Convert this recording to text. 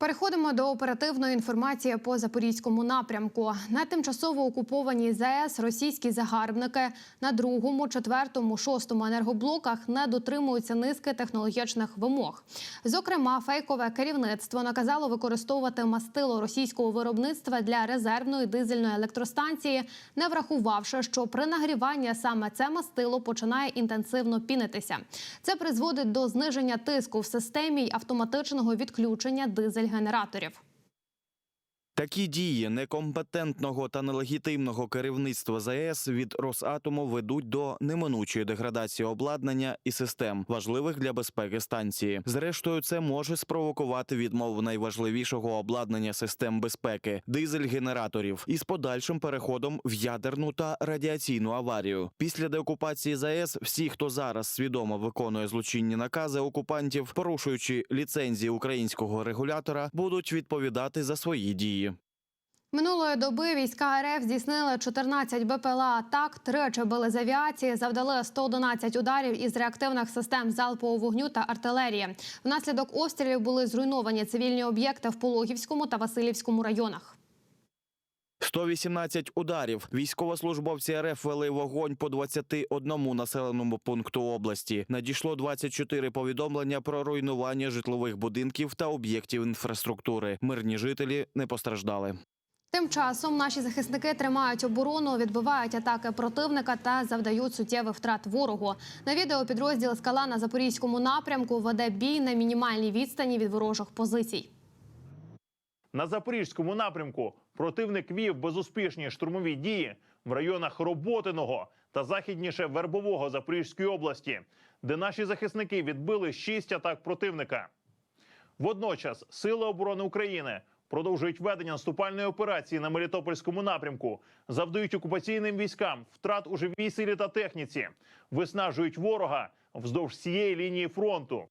Переходимо до оперативної інформації по запорізькому напрямку. На тимчасово окупованій ЗАЕС російські загарбники на другому, четвертому, шостому енергоблоках не дотримуються низки технологічних вимог. Зокрема, фейкове керівництво наказало використовувати мастило російського виробництва для резервної дизельної електростанції, не врахувавши, що при нагріванні саме це мастило починає інтенсивно пінитися. Це призводить до зниження тиску в системі й автоматичного відключення дизель-генераторів. Такі дії некомпетентного та нелегітимного керівництва ЗАЕС від Росатому ведуть до неминучої деградації обладнання і систем, важливих для безпеки станції. Зрештою, це може спровокувати відмову найважливішого обладнання систем безпеки дизель-генераторів із подальшим переходом в ядерну та радіаційну аварію. Після деокупації ЗАЕС всі, хто зараз свідомо виконує злочинні накази окупантів, порушуючи ліцензії українського регулятора, будуть відповідати за свої дії. Минулої доби війська РФ здійснили 14 БПЛА атак, тричі били з авіації, завдали 111 ударів із реактивних систем залпового вогню та артилерії. Внаслідок обстрілів були зруйновані цивільні об'єкти в Пологівському та Васильівському районах. 118 ударів. Військовослужбовці РФ вели вогонь по 21 населеному пункту області. Надійшло 24 повідомлення про руйнування житлових будинків та об'єктів інфраструктури. Мирні жителі не постраждали. Тим часом наші захисники тримають оборону, відбивають атаки противника та завдають суттєвих втрат ворогу. На відео підрозділ скала на запорізькому напрямку веде бій на мінімальній відстані від ворожих позицій. На запорізькому напрямку противник вів безуспішні штурмові дії в районах Роботиного та західніше Вербового Запорізької області, де наші захисники відбили шість атак противника. Водночас Сили оборони України продовжують ведення наступальної операції на Мелітопольському напрямку, завдають окупаційним військам втрат у живій силі та техніці, виснажують ворога вздовж всієї лінії фронту.